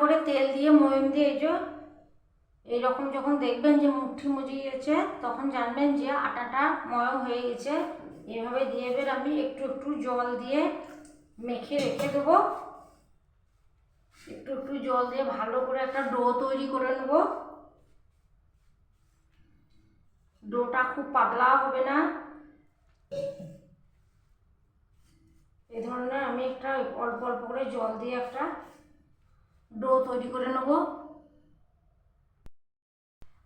করে তেল দিয়ে ময়ম দিয়ে এই যে এইরকম যখন দেখবেন যে মুঠি মুজিয়েছে তখন জানবেন যে আটাটা ময়ম হয়ে গেছে। এভাবে দিয়ে এবার আমি একটু একটু জল দিয়ে মেখে রেখে দেবো। একটু একটু জল দিয়ে ভালো করে একটা ডো তৈরি করে নেব। ডোটা খুব পাতলা হবে না। এ ধরনের আমি একটা অল্প অল্প করে জল দিয়ে একটা ডো তৈরি করে নেব।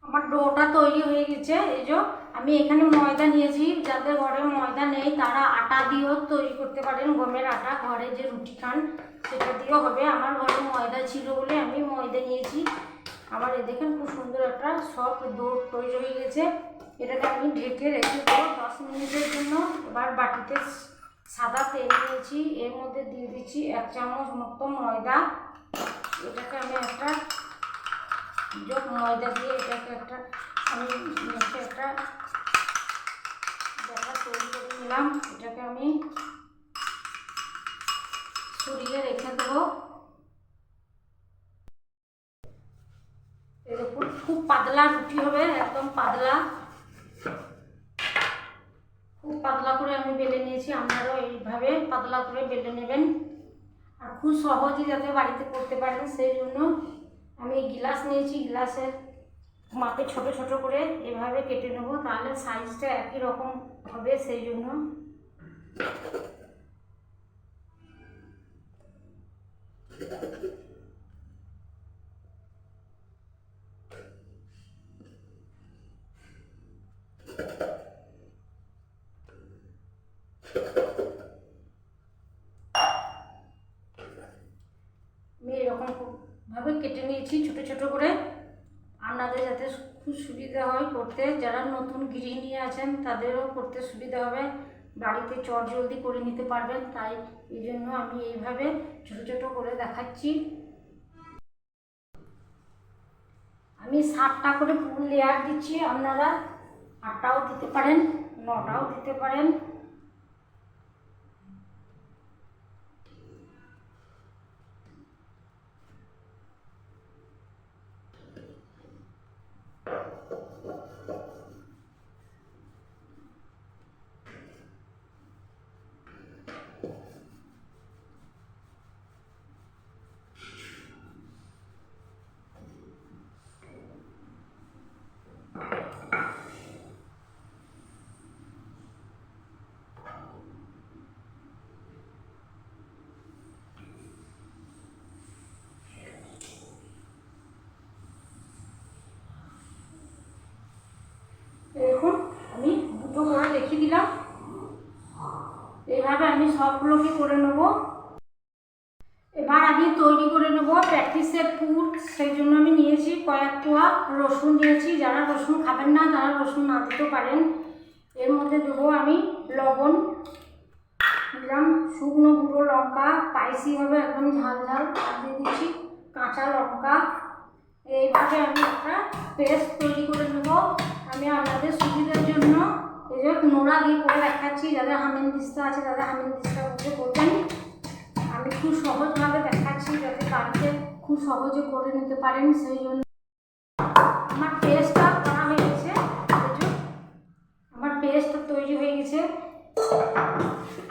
আমার ডোটা তৈরি হয়ে গেছে, এই যে আমি এখানে ময়দা নিয়েছি যাদের ঘরে ময়দা নেই, তারা আটা দিয়েও তৈরি করতে পারেন, গমের আটা, ঘরে যে রুটি খান, সেটা দিয়েও হবে। আমার ঘরে ময়দা ছিল বলে আমি ময়দা নিয়েছি। আমার এ দেখেন খুব সুন্দর একটা সফট ডো তৈরি হয়ে গেছে। এটাকে আমি ঢেকে রেখে দেবো দশ মিনিটের জন্য। এবার বাটিতে সাদা তেল নিয়েছি, এর মধ্যে দিয়ে দিচ্ছি এক চামচ মতো ময়দা। এটাকে আমি একটা যোগ ময়দা দিয়ে এটাকে একটা আমি মেখে একটা দেখা তৈরি করে নিলাম। এটাকে আমি সরিয়ে রেখে দেবো। এরকম খুব পাতলা রুটি হবে, একদম পাতলা। খুব পাতলা করে আমি বেলে নিয়েছি, আপনারাও এইভাবে পাতলা করে বেলে নেবেন। আর খুব সহজে যাতে বাড়িতে করতে পারেন সেই জন্য আমি গিলাস নিয়েছি। গিলাসের মাপে ছোট ছোট করে এভাবে কেটে নেব, তাহলে সাইজটা একই রকম হবে, সেই জন্য আমি এরকম ভাবে কেটে নিয়েছি ছোট ছোট করে। আপনাদের যাতে খুব সুবিধা হয় করতে। যারা নতুন গৃহিণী আছেন, তাদেরও করতে সুবিধা হবে। বাড়িতে চট জলদি করে নিতে পারবেন। তাই এই জন্য আমি এইভাবে ছোট ছোট করে দেখাচ্ছি। আমি সাতটা করে ফুল লেয়ার দিচ্ছি। আপনারা আটটাও দিতে পারেন, নটাও দিতে পারেন দেখুন আমি দুটো করে দেখিয়ে দিলাম এইভাবে আমি সবগুলোকে করে নেব। এবার আমি তৈরি করে নেব প্র্যাকটিসের পুর। সেই জন্য আমি নিয়েছি কয়েক কোয়া রসুন নিয়েছি। যারা রসুন খাবেন না, তারা রসুন না দিতে পারেন। এর মধ্যে দেবো আমি লবণ, দিলাম শুকনো গুঁড়ো লঙ্কা, স্পাইসি হবে একদম ঝাল ঝাল। দিয়ে দিচ্ছি কাঁচা লঙ্কা। এইভাবে আমি একটা পেস্ট তৈরি করে নেব। আমি আপনাদের সুবিধার জন্য যে নোড়া দিয়ে করে দেখাচ্ছি, যাদের হামেন দিস্তা আছে, তাদের হামেন দিস্তা বুঝে করবেন আমি খুব সহজভাবে দেখাচ্ছি, যাতে বাড়িতে খুব সহজে করে নিতে পারেন, সেই জন্য আমার পেস্টটা করা হয়ে গেছে। আমার পেস্ট তৈরি হয়ে গেছে।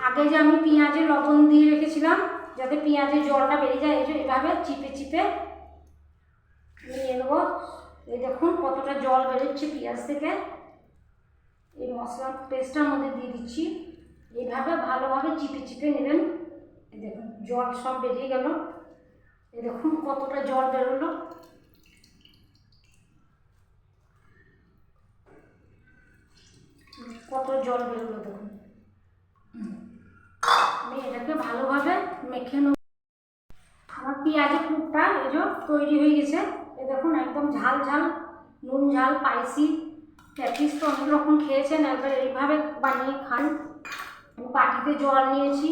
আগে যে আমি পেঁয়াজে লবণ দিয়ে রেখেছিলাম, যাতে পেঁয়াজের জলটা বেরিয়ে যায়, এই যে এভাবে চিপে চিপে নিয়ে নেব। এই দেখুন কতটা জল বেরোচ্ছে পেঁয়াজ থেকে। এই মশলা পেস্টটার মধ্যে দিয়ে দিচ্ছি। এইভাবে ভালোভাবে চিপে চিপে নেবেন। দেখুন, জল সব বেরিয়ে গেল। এই দেখুন কতটা জল বেরোলো। কত জল বেরোলো দেখুন। আমি এটাকে ভালোভাবে মেখে নেব। আমার পেঁয়াজের এই যে তৈরি হয়ে গেছে। এই দেখুন, একদম ঝাল ঝাল, নুন ঝাল, স্পাইসি। প্যাটিস তো অনেক রকম খেয়েছেন, একবার এইভাবে বানিয়ে খান। বাটিতে জল নিয়েছি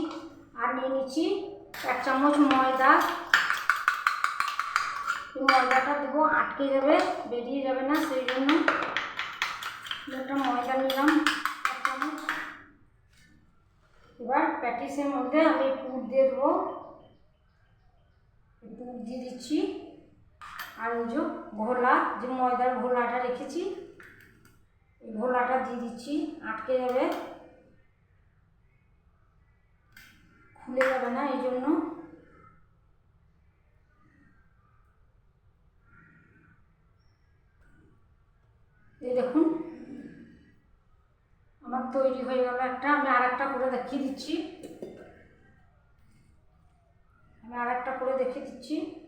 আর নিয়ে নিচ্ছি এক চামচ ময়দা। ময়দাটা দেবো, আটকে যাবে, বেরিয়ে যাবে না সেই জন্য। একটা ময়দা নিলাম, এক চামচ। এবার প্যাটিসের মধ্যে আমি পুর দিয়ে দেবো। পুর দিয়ে দিচ্ছি। আর ওই যে ঘোলা, যে ময়দার ঘোলাটা রেখেছি ঘোলাটা দিয়ে দিচ্ছি, আটকে যাবে। খুলে যাবে না, এই জন্য। এই দেখুন, আমার তৈরি হয়ে গেল একটা। আমি আর একটা করে দেখিয়ে দিচ্ছি। আমি আর একটা করে দেখিয়ে দিচ্ছি।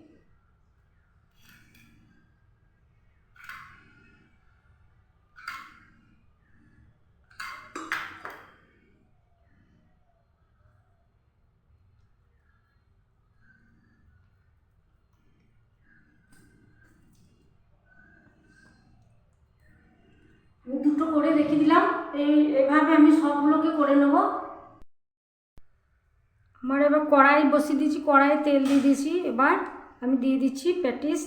দুটো করে রেখে দিলাম, এই এভাবে আমি সবগুলোকে করে নেব। আমার এবার কড়াই বসিয়ে দিয়েছি কড়াই তেল দিয়ে দিয়েছি। এবার আমি দিয়ে দিচ্ছি প্যাটিস।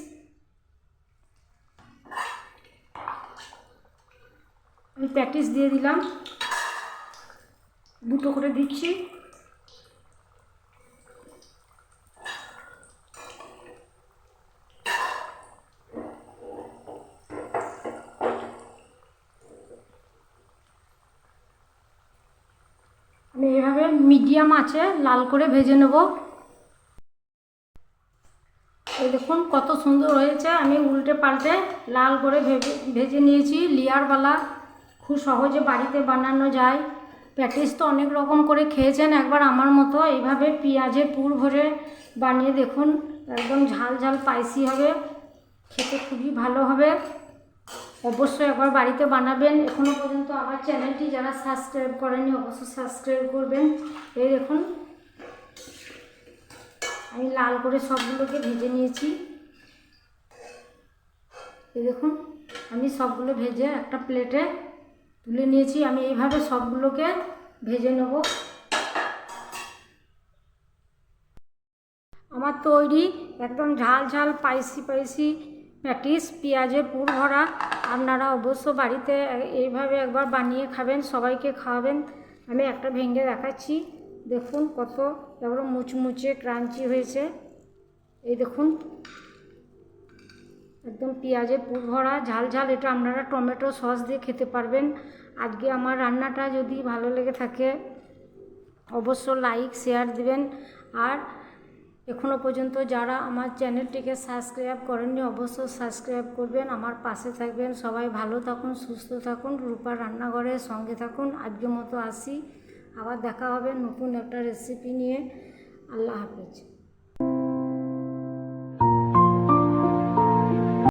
আমি প্যাটিস দিয়ে দিলাম। দুটো করে দিচ্ছি আমি এভাবে মিডিয়াম আছে, লাল করে ভেজে নেব। এই দেখুন কত সুন্দর হয়েছে। আমি উল্টে পাল্টে লাল করে ভেজে নিয়েছি। লেয়ারওয়ালা খুব সহজে বাড়িতে বানানো যায়। প্যাটিস তো অনেক রকম করে খেয়েছেন একবার আমার মতো। এইভাবে পেঁয়াজে পুর ভরে বানিয়ে দেখুন, একদম ঝাল ঝাল স্পাইসি হবে। খেতে খুবই ভালো হবে। অবশ্যই একবার বাড়িতে বানাবেন। এখনও পর্যন্ত আমার চ্যানেলটি যারা সাবস্ক্রাইব করেনি অবশ্যই সাবস্ক্রাইব করবেন। এই দেখুন, আমি লাল করে সবগুলোকে ভেজে নিয়েছি। এই দেখুন, আমি সবগুলো ভেজে একটা প্লেটে তুলে নিয়েছি। আমি এইভাবে সবগুলোকে ভেজে নেব। আমার তৈরি একদম ঝাল ঝাল স্পাইসি স্পাইসি প্যাটিস, পেঁয়াজে পুর ভরা। আপনারা অবশ্য বাড়িতে এইভাবে একবার বানিয়ে খাবেন, সবাইকে খাওয়াবেন। আমি একটা ভেঙে দেখাচ্ছি। দেখুন কত একদম মুচমুচে ক্রাঞ্চি হয়েছে। এই দেখুন। একদম পেঁয়াজে পুর ভরা। ঝাল ঝাল, এটা আপনারা টমেটো সস দিয়ে খেতে পারবেন। আজকে আমার রান্নাটা যদি ভালো লেগে থাকে, অবশ্য লাইক, শেয়ার দিবেন। আর এখনও পর্যন্ত যারা আমার চ্যানেলটিকে সাবস্ক্রাইব করেননি, অবশ্যই সাবস্ক্রাইব করবেন। আমার পাশে থাকবেন সবাই। ভালো থাকুন, সুস্থ থাকুন। রূপার রান্নাঘরের সঙ্গে থাকুন। আজকের মতো আসি। আবার দেখা হবে নতুন একটা রেসিপি নিয়ে। আল্লাহ হাফেজ।